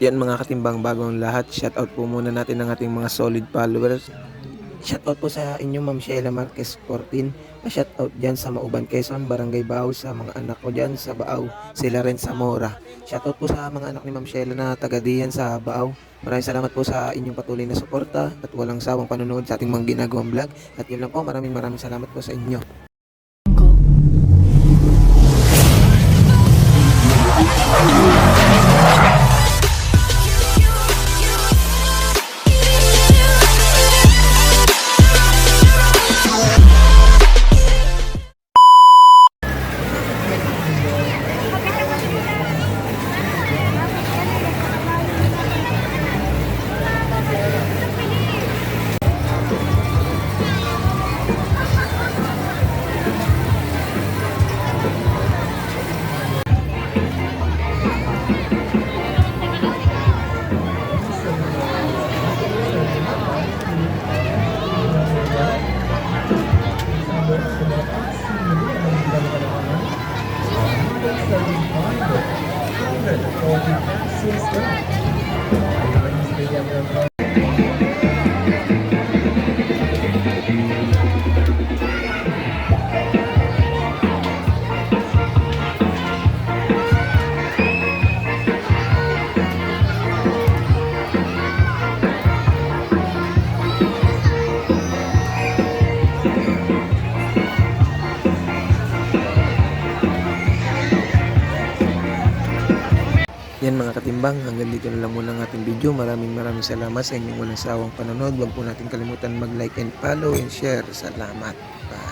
Yan mga katimbang bagong lahat. Shoutout po muna natin ng ating mga solid followers. Shoutout po sa inyo Ma'am Sheila Marquez 14. Pa-shoutout dyan sa Mauban Quezon, Barangay Bao, sa mga anak ko dyan sa Baaw, sila rin sa Mora. Shoutout po sa mga anak ni Ma'am Sheila na taga diyan sa Baaw. Maraming salamat po sa inyong patuloy na suporta at walang sawang panonood sa ating mga ginagawang vlog. At yun lang po, maraming maraming salamat po sa inyo. Thank. Yan mga katimbang, hanggang dito na lang muna ang ating video. Maraming maraming salamat sa inyong walang sawang panonood. Huwag po natin kalimutan mag-like and follow and share. Salamat. Bye.